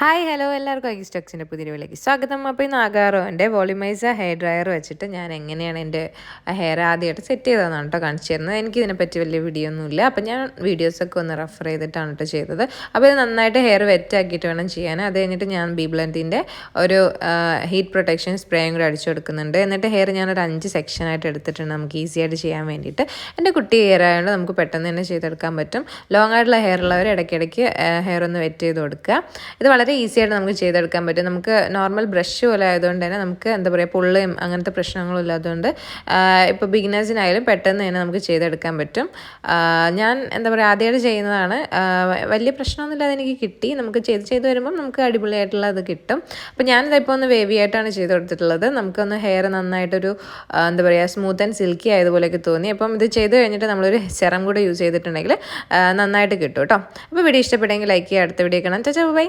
Hi hello എല്ലാവർക്കും ഐ സ്റ്റോക്സിന്റെ പുതിയ വീട്ടിലേക്ക് സ്വാഗതം. അപ്പോൾ ഇന്ന് ആകാറോന്റെ വോളിമൈസ ഹെയർ ഡ്രയർ വെച്ചിട്ട് ഞാൻ എങ്ങനെയാണ് എന്റെ ഹെയർ ആദ്യമായിട്ട് സെറ്റ് ചെയ്തതെന്നാണ് കേട്ടോ കാണിച്ചു തരുന്നത്. എനിക്ക് ഇതിനെപ്പറ്റി വലിയ വീഡിയോ ഒന്നുമില്ല. അപ്പോൾ ഞാൻ വീഡിയോസൊക്കെ ഒന്ന് റെഫർ ചെയ്തിട്ടാണ് കേട്ടോ ചെയ്തത്. അപ്പോൾ ഇത് നന്നായിട്ട് ഹെയർ വെറ്റ് ആക്കിയിട്ട് വേണം ചെയ്യാൻ. അത് കഴിഞ്ഞിട്ട് ഞാൻ ബി ഒരു ഹീറ്റ് പ്രൊട്ടക്ഷൻ സ്പ്രേയും കൂടെ അടിച്ചു കൊടുക്കുന്നുണ്ട്. എന്നിട്ട് ഹെയർ ഞാനൊരു അഞ്ച് സെക്ഷനായിട്ട് എടുത്തിട്ടുണ്ട് നമുക്ക് ഈസി ആയിട്ട് ചെയ്യാൻ വേണ്ടിയിട്ട്. എന്റെ കുട്ടി ഹെയർ ആയതുകൊണ്ട് നമുക്ക് പെട്ടെന്ന് തന്നെ ചെയ്തെടുക്കാൻ പറ്റും. ലോങ് ആയിട്ടുള്ള ഹെയർ ഉള്ളവർ ഇടയ്ക്കിടയ്ക്ക് ഹെയർ ഒന്ന് വെറ്റ് ചെയ്ത് കൊടുക്കുക. ഇത് വളരെ ഈസി ആയിട്ട് നമുക്ക് ചെയ്തെടുക്കാൻ പറ്റും. നമുക്ക് നോർമൽ ബ്രഷ് പോലെ ആയതുകൊണ്ട് തന്നെ നമുക്ക് എന്താ പറയുക പുള്ളയും അങ്ങനത്തെ പ്രശ്നങ്ങളും ഇല്ലാത്തതുകൊണ്ട് ഇപ്പോൾ ബിഗിനേഴ്സിനായാലും പെട്ടെന്ന് തന്നെ നമുക്ക് ചെയ്തെടുക്കാൻ പറ്റും. ഞാൻ എന്താ പറയുക ആദ്യമായിട്ട് ചെയ്യുന്നതാണ് വലിയ പ്രശ്നമൊന്നുമില്ലാതെ എനിക്ക് കിട്ടി. നമുക്ക് ചെയ്ത് ചെയ്ത് വരുമ്പം നമുക്ക് അടിപൊളിയായിട്ടുള്ള അത് കിട്ടും. അപ്പോൾ ഞാനിത് ഇപ്പോൾ ഒന്ന് വേവി ആയിട്ടാണ് ചെയ്ത് കൊടുത്തിട്ടുള്ളത്. നമുക്കൊന്ന് ഹെയർ നന്നായിട്ടൊരു എന്താ പറയുക സ്മൂത്ത് ആൻഡ് സിൽക്കി ആയതുപോലെയൊക്കെ തോന്നി. അപ്പം ഇത് ചെയ്ത് കഴിഞ്ഞിട്ട് നമ്മളൊരു സെറം കൂടെ യൂസ് ചെയ്തിട്ടുണ്ടെങ്കിൽ നന്നായിട്ട് കിട്ടും കേട്ടോ അപ്പോൾ വീഡിയോ ഇഷ്ടപ്പെട്ടെങ്കിൽ ലൈക്ക് ചെയ്യുക. അടുത്ത വീഡിയോ കാണാം. ചാച്ചാ ബൈ.